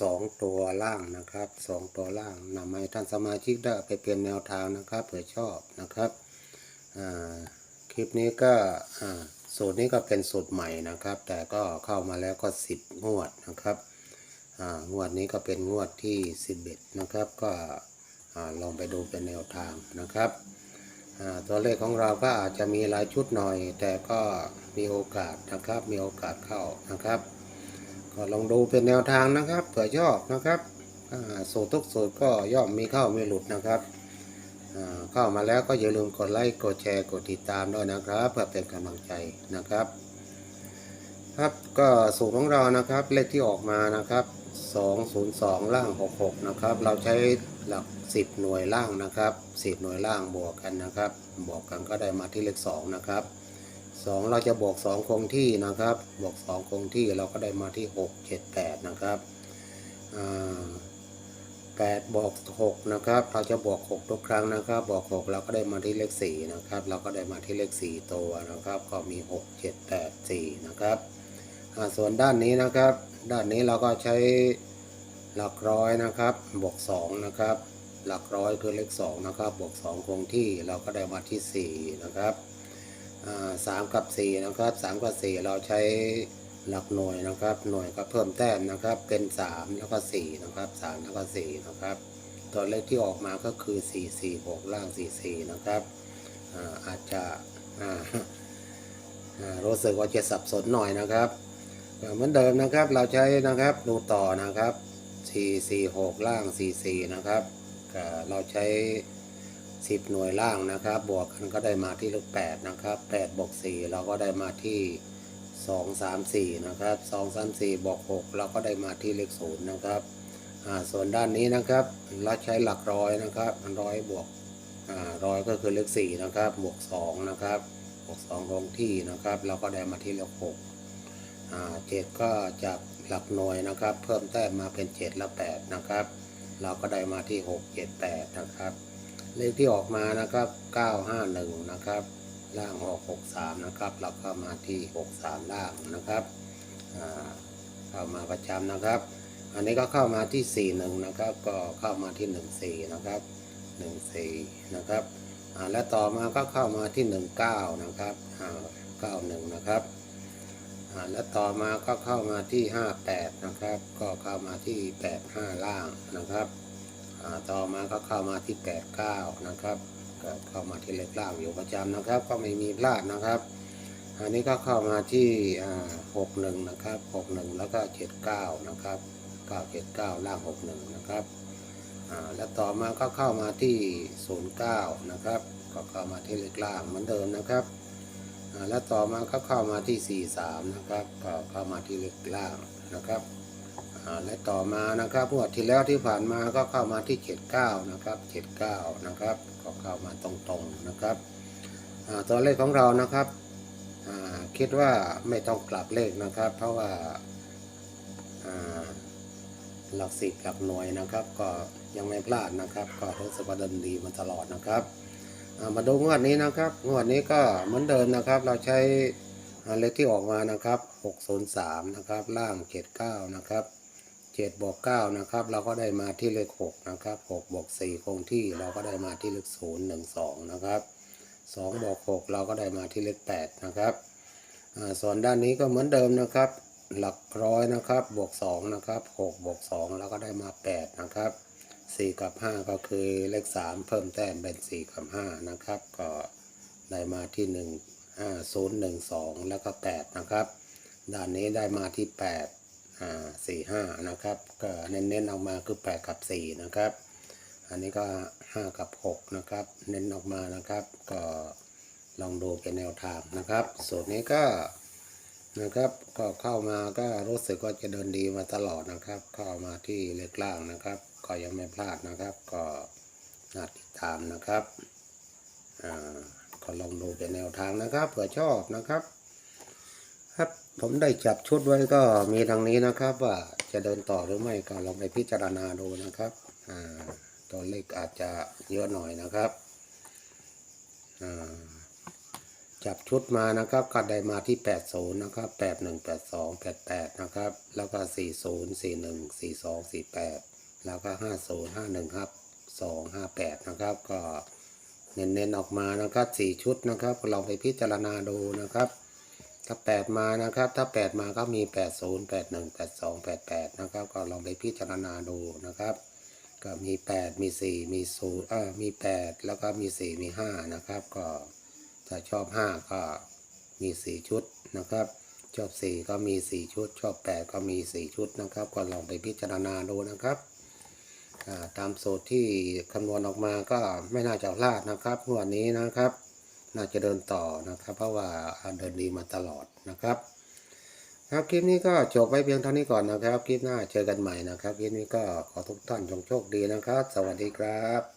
สองตัวล่างนะครับสองตัวล่างนำให้ท่านสมาชิกได้ไปเป็นแนวทางนะครับเผื่อชอบนะครับคลิปนี้ก็สูตรนี้ก็เป็นสูตรใหม่นะครับ แต่ก็เข้ามาแล้วก็สิบงวดนะครับงวดนี้ก็เป็นงวดที่สิบเอ็ดนะครับ ก็ลองไปดูเป็นแนวทางนะครับตัวเลขของเราก็อาจจะมีหลายชุดหน่อย แต่ก็มีโอกาสนะครับมีโอกาสเข้านะครับ ก็ลองดูเป็นแนวทางนะครับ เผื่อชอบนะครับสูตรทุกสูตรก็ย่อมมีเข้ามีหลุดนะครับเข้ามาแล้วก็อย่าลืมกดไลค์กดแชร์กดติดตามด้วยนะครับ เพื่อเป็นกำลังใจนะครับ ครับก็สูตรของเรานะครับเลขที่ออกมานะครับ 202 ล่าง 66 นะครับ เราใช้หลัก 10 หน่วยล่างนะครับ 10 หน่วยล่างบวกกันนะครับ บวกกันก็ได้มาที่เลข 2 นะครับ 2เราจะบวก2คงที่นะครับบวก2คงที่เราก็ได้มาที่6 7 8นะครับอ่า8บวก6นะครับ เราจะบวก6ทุกครั้งนะครับบวก6เราก็ได้มาที่เลข4นะครับ เราก็ได้มาที่เลข4ตัวนะครับ ก็มี6 7 8 4นะครับส่วนด้านนี้นะครับ ด้านนี้เราก็ใช้หลักร้อยนะครับบวก2นะครับ หลักร้อยคือเลข2นะครับบวก2คงที่เราก็ได้มาที่4นะครับ สามกับ4นะครับ3กับ4เราใช้หลักหน่วยนะครับ หน่วยก็เพิ่มแต้มนะครับ เป็น3แล้วก็4นะครับ3แล้วก็4นะครับ ตัวเลขที่ออกมาก็คือ4 4 6ล่าง4 4นะครับอาจจะรู้สึกว่าจะสับสนหน่อยนะครับเหมือนเดิมนะครับเราใช้นะครับดูต่อนะครับ 446 ล่าง 44 นะครับเราใช้ 10หน่วยล่างนะครับ บวกกันก็ได้มาที่เลข8นะครับ8บวก4เราก็ได้มาที่2 3 4นะครับ2 3 4บวก6เราก็ได้มาที่เลข0นย์นะครับอ่าส่วนด้านนี้นะครับเราใช้หลักร้อยนะครับร้อยบวกอ่าร้อยก็คือเลข4นะครับบวก2นะครับบวกสองคงที่นะครับ เราก็ได้มาที่เลขหกอ่าเจ็ดก็จากหลักหน่วยนะครับ เพิ่มแต้มมาเป็นเจ็ดและแปดนะครับ เราก็ได้มาที่หกเจ็ดแปดนะครับ เลขที่ออกมานะครับเก้าห้าหนึ่งนะครับ ล่างออกหกสามนะครับ เราก็มาที่หกสามล่างนะครับเข้ามาประจำนะครับ อันนี้ก็เข้ามาที่สี่หนึ่งนะครับ ก็เข้ามาที่หนึ่งสี่นะครับหนึ่งสี่นะครับและต่อมาก็เข้ามาที่ 19 นะครับ91 นะครับและต่อมาก็เข้ามาที่ 58 นะครับ ก็เข้ามาที่ 85 ล่างนะครับ ต่อมาก็เข้ามาที่89นะครับก็เข้ามาที่เลขล่างอยู่ประจำนะครับ ก็ไม่มีพลาดนะครับ อันนี้ก็เข้ามาที่อ่า61นะครับ61แล้วก็79นะครับ979ล่าง61นะครับแล้วต่อมาก็เข้ามาที่09นะครับ ก็เข้ามาที่เลขล่างเหมือนเดิมนะครับแล้วต่อมาก็เข้ามาที่ 43 นะครับ ก็เข้ามาที่เลขล่างนะครับ และต่อมานะครับงวดที่แล้วที่ผ่านมาก็เข้ามาที่79นะครับ79นะครับก็เข้ามาตรงๆนะครับตัวเลขของเรานะครับคิดว่าไม่ต้องกลับเลขนะครับ เพราะว่าอ่าหลักสิบหลักหน่วยนะครับ ก็ยังไม่พลาดนะครับ ก็รู้สึกว่าเดินดีมาตลอดนะครับมาดูงวดนี้นะครับงวดนี้ก็เหมือนเดิมนะครับ เราใช้เลขที่ออกมานะครับ 603 นะครับ ล่าง 79 นะครับ 7บวก9นะครับ เราก็ได้มาที่เลข6นะครับ6บวก4คงที่เราก็ได้มาที่เลข0 1 2นะครับ2บวก6เราก็ได้มาที่เลข8นะครับอ่าส่วนด้านนี้ก็เหมือนเดิมนะครับ หลักร้อยนะครับบวก2นะครับ6บวก2แล้วก็ได้มา8นะครับ4กับ5ก็คือเลข3เพิ่มแต้มเป็น4กับ5นะครับ ก็ได้มาที่1 5 0 1 2แล้วก็8นะครับ ด้านนี้ได้มาที่8อ่า4 5นะครับก็เน้นๆออกมาคือ8กับ4นะครับ อันนี้ก็5กับ6นะครับ เน้นออกมานะครับ ก็ลองดูเป็นแนวทางนะครับสูตรนี้ก็นะครับก็เข้ามาก็รู้สึกว่าจะเดินดีมาตลอดนะครับ เข้ามาที่เลขล่างนะครับ ก็ยังไม่พลาดนะครับ ก็น่าติดตามนะครับอ่าก็ลองดูเป็นแนวทางนะครับเผื่อชอบนะครับ ครับผมได้จับชุดไว้ก็มีทางนี้นะครับ ว่าจะเดินต่อหรือไม่ก็ลองไปพิจารณาดูนะครับตัวเลขอาจจะเยอะหน่อยนะครับจับชุดมานะครับก็ได้มาที่ 80 นะครับ 81 82 88 นะครับ แล้วก็ 40 41 42 48 แล้วก็ 50 51ครับ258 นะครับ ก็เน้นๆออกมานะครับ 4 ชุดนะครับลองไปพิจารณาดูนะครับ ถ้า8มานะครับ ถ้า8มาก็มี80 81 82 88นะครับ ก็ลองไปพิจารณาดูนะครับ ก็มี8มี4มี0เออมี8แล้วก็มี4มี5นะครับ ก็ถ้าชอบ5ก็มี4ชุดนะครับชอบ4ก็มี4ชุด ชอบ8ก็มี4ชุดนะครับ ก็ลองไปพิจารณาดูนะครับตามสูตรที่คำนวณออกมาก็ไม่น่าจะพลาดนะครับงวดนี้นะครับ น่าจะเดินต่อนะครับ เพราะว่าเดินดีมาตลอดนะครับ ครับคลิปนี้ก็จบไว้เพียงเท่านี้ก่อนนะครับ คลิปหน้าเจอกันใหม่นะครับคลิปนี้ก็ขอทุกท่านจงโชคดีนะครับ สวัสดีครับ